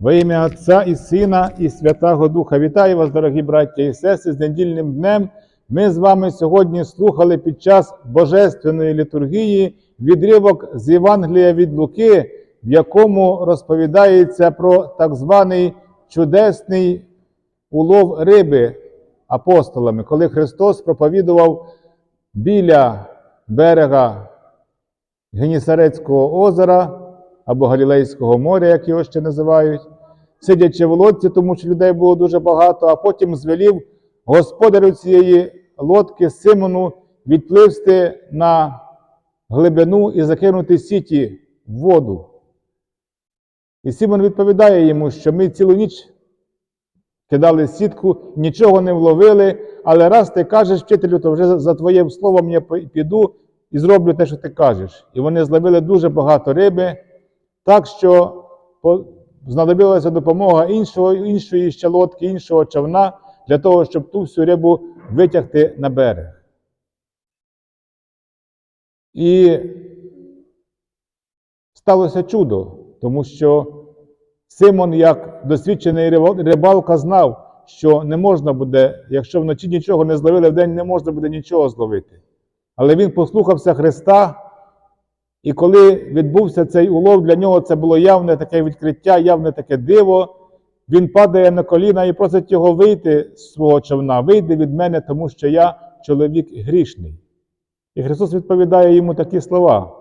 Во ім'я Отця і Сина, і Святого Духа. Вітаю вас, дорогі браття і сестри, з недільним днем. Ми з вами сьогодні слухали під час Божественної літургії відривок з Євангелія від Луки, в якому розповідається про так званий чудесний улов риби апостолами, коли Христос проповідував біля берега Генісарецького озера або Галілейського моря, як його ще називають, сидячи в лодці, тому що людей було дуже багато, а потім звелів господарю цієї лодки Симону відпливсти на глибину і закинути сіті в воду. І Симон відповідає йому, що ми цілу ніч кидали сітку, нічого не вловили, але раз ти кажеш вчителю, то вже за- твоїм словом я піду і зроблю те, що ти кажеш. І вони зловили дуже багато риби, так що знадобилася допомога іншого, іншої ще лодки, іншого човна для того, щоб ту всю рибу витягти на берег. І сталося чудо, тому що Симон, як досвідчений рибалка, знав, що не можна буде, якщо вночі нічого не зловили, вдень не можна буде нічого зловити. Але він послухався Христа, і коли відбувся цей улов, для нього це було явне таке відкриття, явне таке диво. Він падає на коліна і просить його вийти з свого човна, вийди від мене, тому що я чоловік грішний. І Христос відповідає йому такі слова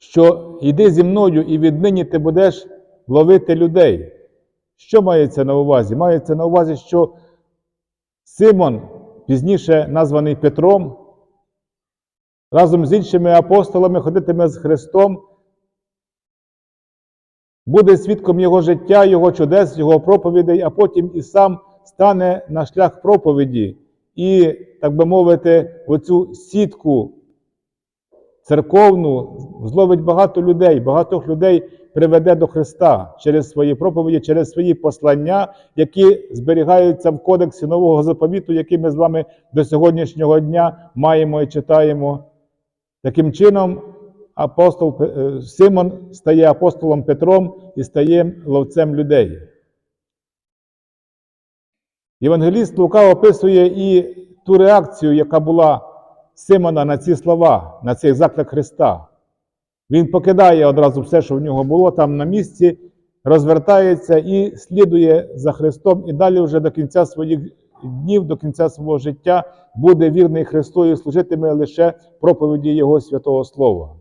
що йди зі мною і віднині ти будеш ловити людей. Що мається на увазі? Мається на увазі, що Симон, пізніше названий Петром, разом з іншими апостолами ходитиме з Христом, буде свідком Його життя, Його чудес, Його проповідей, а потім і сам стане на шлях проповіді і, так би мовити, оцю сітку церковну зловить багато людей, багатьох людей приведе до Христа через свої проповіді, через свої послання, які зберігаються в кодексі нового заповіту, який ми з вами до сьогоднішнього дня маємо і читаємо. Таким чином, апостол е, Симон стає апостолом Петром і стає ловцем людей. Євангеліст Лука описує і ту реакцію, яка була Симона на ці слова, на цей заклик Христа. Він покидає одразу все, що в нього було там на місці, розвертається і слідує за Христом, і далі вже до кінця своїх днів, до кінця свого життя буде вірний Христу і служитиме лише проповіді Його святого Слова.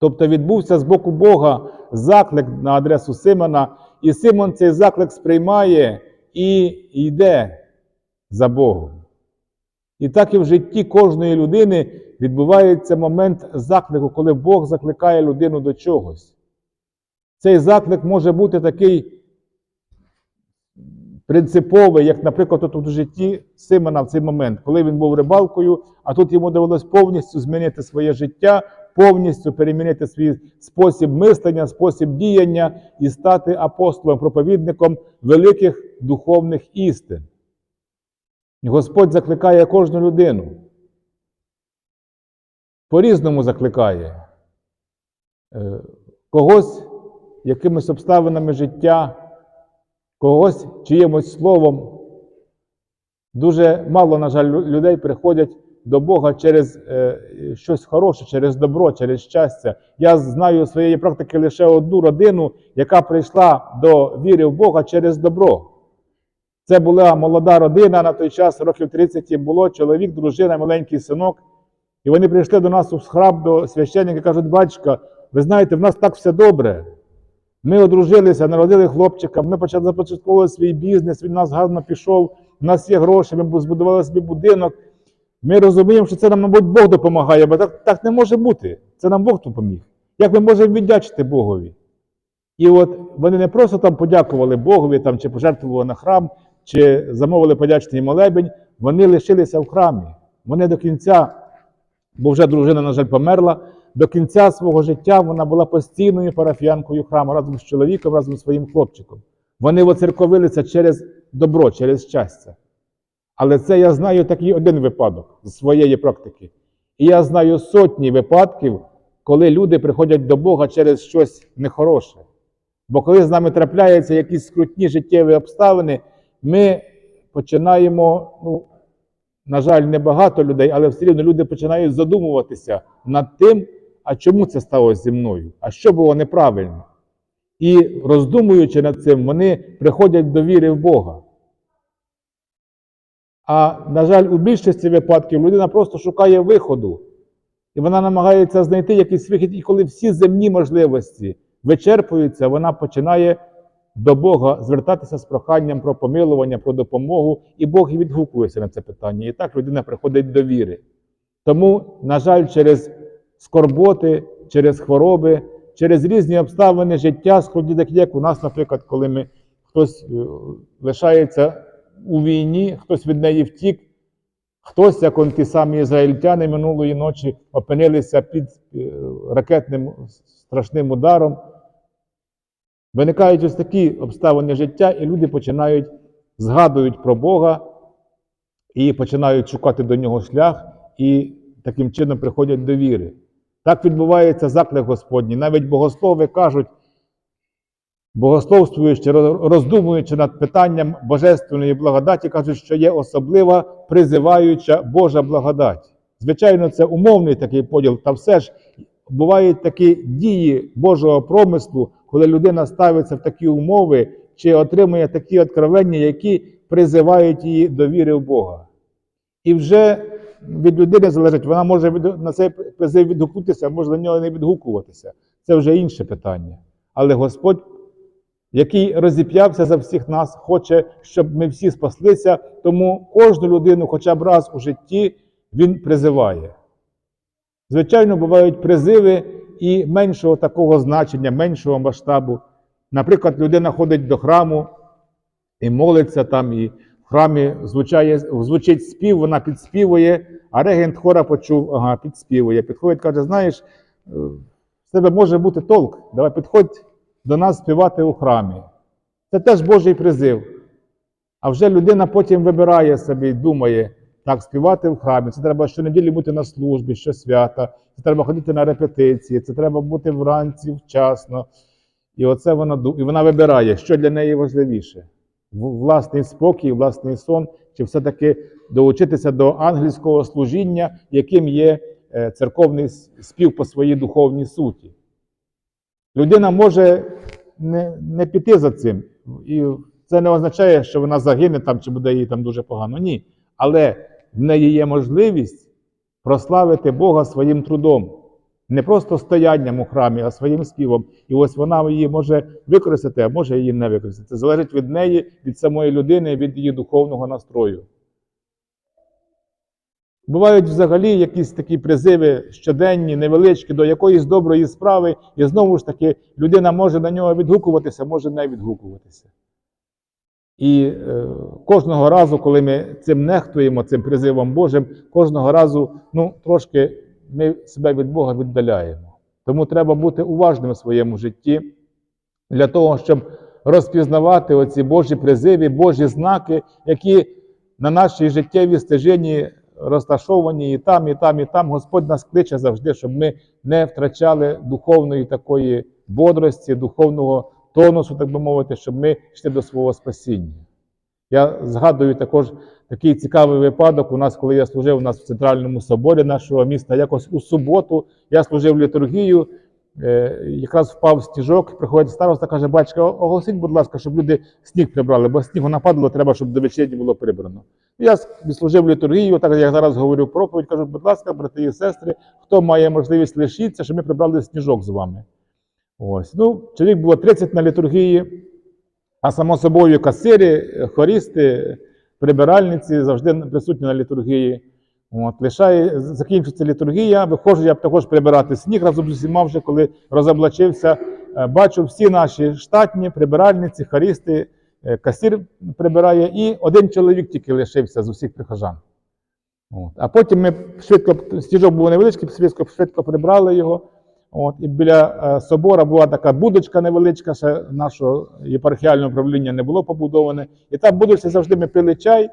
Тобто відбувся з боку Бога заклик на адресу Симона, і Симон цей заклик сприймає і йде за Богом. І так і в житті кожної людини відбувається момент заклику, коли Бог закликає людину до чогось. Цей заклик може бути такий принциповий, як, наприклад, тут у житті Симона в цей момент, коли він був рибалкою, а тут йому довелось повністю змінити своє життя, повністю перемінити свій спосіб мислення, спосіб діяння і стати апостолом, проповідником великих духовних істин. Господь закликає кожну людину. По-різному закликає. Е, Когось якимись обставинами життя, когось чиїмось словом. Дуже мало, на жаль, людей приходять до Бога через е, щось хороше, через добро, через щастя. Я знаю з своєї практики лише одну родину, яка прийшла до віри в Бога через добро. Це була молода родина на той час, років 30 було, чоловік, дружина, маленький синок. І вони прийшли до нас у храм до священника і кажуть, батька, ви знаєте, в нас так все добре. Ми одружилися, народили хлопчика, ми почали започатковувати свій бізнес, він нас гарно пішов, у нас є гроші, ми збудували собі будинок. Ми розуміємо, що це нам, мабуть, Бог допомагає, бо так, так не може бути. Це нам Бог допоміг. Як ми можемо віддячити Богові? І от вони не просто там подякували Богові там, чи пожертвували на храм, чи замовили подячний молебень, вони лишилися в храмі. Вони до кінця, бо вже дружина, на жаль, померла, до кінця свого життя вона була постійною парафіянкою храму разом з чоловіком, разом з своїм хлопчиком. Вони воцерковилися через добро, через щастя. Але це я знаю такий один випадок з своєї практики. І я знаю сотні випадків, коли люди приходять до Бога через щось нехороше. Бо коли з нами трапляються якісь скрутні життєві обставини, ми починаємо, ну, на жаль, небагато людей, але все рівно люди починають задумуватися над тим, а чому це сталося зі мною, а що було неправильно. І роздумуючи над цим, вони приходять до віри в Бога. А, на жаль, у більшості випадків людина просто шукає виходу. І вона намагається знайти якийсь вихід, і коли всі земні можливості вичерпуються, вона починає до Бога звертатися з проханням про помилування, про допомогу, і Бог і відгукується на це питання. І так людина приходить до віри. Тому, на жаль, через скорботи, через хвороби, через різні обставини життя, складні такі, як у нас, наприклад, коли ми хтось е, лишається у війні, хтось від неї втік, хтось, як ті самі ізраїльтяни минулої ночі, опинилися під е, ракетним страшним ударом. Виникають ось такі обставини життя, і люди починають згадують про Бога і починають шукати до нього шлях, і таким чином приходять до віри. Так відбувається заклик Господній. Навіть богослови кажуть, богословствуючи, роздумуючи над питанням божественної благодаті, кажуть, що є особлива призиваюча Божа благодать. Звичайно, це умовний такий поділ, та все ж бувають такі дії Божого промислу, коли людина ставиться в такі умови чи отримує такі откровення, які призивають її до віри в Бога. І вже від людини залежить, вона може на цей призив відгукнутися, може на нього не відгукуватися. Це вже інше питання. Але Господь, який розіп'явся за всіх нас, хоче, щоб ми всі спаслися, тому кожну людину, хоча б раз у житті, Він призиває. Звичайно, бувають призиви і меншого такого значення, меншого масштабу. Наприклад, людина ходить до храму і молиться там, і в храмі звучає, звучить спів, вона підспівує, а регент хора почув, ага, підспівує. Підходить, каже, знаєш, е, в тебе може бути толк, давай підходь до нас співати у храмі. Це теж Божий призив. А вже людина потім вибирає собі, думає, так, співати в храмі, це треба щонеділі бути на службі, щосвята, це треба ходити на репетиції, це треба бути вранці вчасно. І оце вона і вона вибирає, що для неї важливіше: власний спокій, власний сон, чи все-таки долучитися до ангельського служіння, яким є е, церковний спів по своїй духовній суті. Людина може не, не піти за цим. І це не означає, що вона загине там чи буде їй там дуже погано. Ні. Але в неї є можливість прославити Бога своїм трудом. Не просто стоянням у храмі, а своїм співом. І ось вона її може використати, а може її не використати. Це залежить від неї, від самої людини, від її духовного настрою. Бувають взагалі якісь такі призиви щоденні, невеличкі, до якоїсь доброї справи, і знову ж таки людина може на нього відгукуватися, може не відгукуватися. І е, кожного разу, коли ми цим нехтуємо, цим призивом Божим, кожного разу ну, трошки ми себе від Бога віддаляємо. Тому треба бути уважним у своєму житті для того, щоб розпізнавати оці Божі призиви, Божі знаки, які на нашій життєвій стежині розташовані і там, і там, і там. Господь нас кличе завжди, щоб ми не втрачали духовної такої бодрості, духовного тонусу, так би мовити, щоб ми йшли до свого спасіння. Я згадую також такий цікавий випадок. У нас, коли я служив у нас в центральному соборі нашого міста, якось у суботу я служив літургію, е, якраз впав стіжок, приходить староста, каже, батько, оголосіть, будь ласка, щоб люди сніг прибрали, бо снігу нападало, треба, щоб до вечері було прибрано. Я відслужив літургію, так як зараз говорю проповідь, кажу, будь ласка, брати і сестри, хто має можливість лишитися, щоб ми прибрали сніжок з вами. Ось. Ну, чоловік було 30 на літургії, а само собою касири, хорісти, прибиральниці завжди присутні на літургії. От, лишає, закінчиться літургія, виходжу я також прибирати сніг разом з усіма вже, коли розоблачився. Е, Бачу всі наші штатні прибиральниці, хорісти, е, касир прибирає, і один чоловік тільки лишився з усіх прихожан. От. А потім ми швидко, стіжок був невеличкий, швидко, швидко прибрали його. От, і біля е, собора була така будочка невеличка, ще нашого єпархіального управління не було побудоване. І там будочці завжди ми пили чай,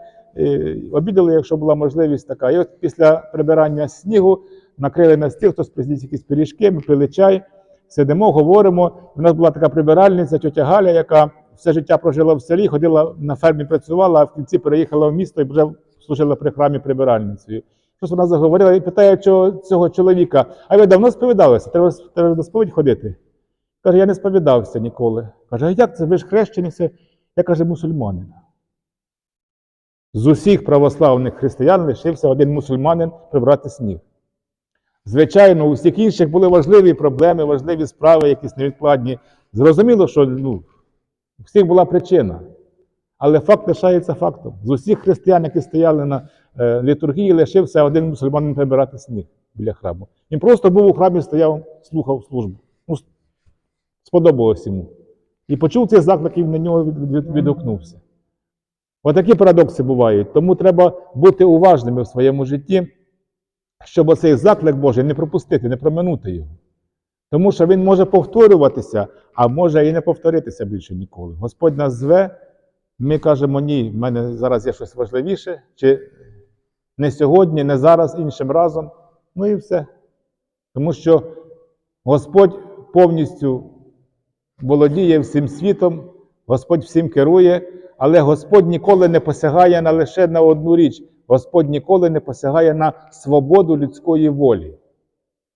обідали, якщо була можливість така. І от після прибирання снігу накрили на стіл, хтось приніс якісь пиріжки, ми пили чай, сидимо, говоримо. У нас була така прибиральниця, тьотя Галя, яка все життя прожила в селі, ходила на фермі, працювала, а в кінці переїхала в місто і вже служила при храмі прибиральницею. Щось вона заговорила і питає цього чоловіка, а ви давно сповідалися? Треба, треба до сповідь ходити? Каже, я не сповідався ніколи. Каже, а як це? Ви ж хрещені все? Я каже, мусульманин. З усіх православних християн лишився один мусульманин прибрати сніг. Звичайно, у всіх інших були важливі проблеми, важливі справи, якісь невідкладні. Зрозуміло, що ну, у всіх була причина. Але факт лишається фактом. З усіх християн, які стояли на літургії, лишився один мусульманин прибирати сніг біля храму. Він просто був у храмі, стояв, слухав службу. Ну, сподобалось йому. І почув цей заклик і на нього від- від- відгукнувся. Отакі парадокси бувають. Тому треба бути уважними в своєму житті, щоб оцей заклик Божий не пропустити, не проминути його. Тому що він може повторюватися, а може і не повторитися більше ніколи. Господь нас зве, ми кажемо, ні, в мене зараз є щось важливіше, чи не сьогодні, не зараз, іншим разом. Ну і все. Тому що Господь повністю володіє всім світом, Господь всім керує, але Господь ніколи не посягає на лише на одну річ. Господь ніколи не посягає на свободу людської волі.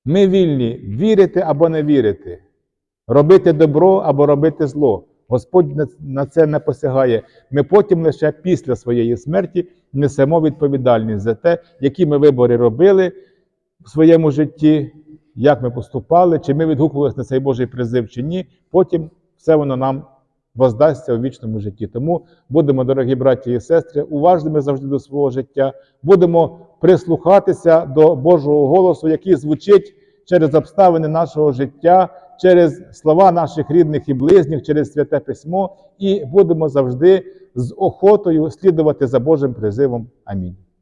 Ми вільні вірити або не вірити, робити добро або робити зло. Господь на- це не посягає. Ми потім лише після своєї смерті несемо відповідальність за те, які ми вибори робили в своєму житті, як ми поступали, чи ми відгукувалися на цей Божий призив, чи ні. Потім все воно нам воздасться у вічному житті. Тому будемо, дорогі браті і сестри, уважними завжди до свого життя, будемо прислухатися до Божого голосу, який звучить через обставини нашого життя, через слова наших рідних і близніх, через святе письмо, і будемо завжди з охотою слідувати за Божим призивом. Амінь.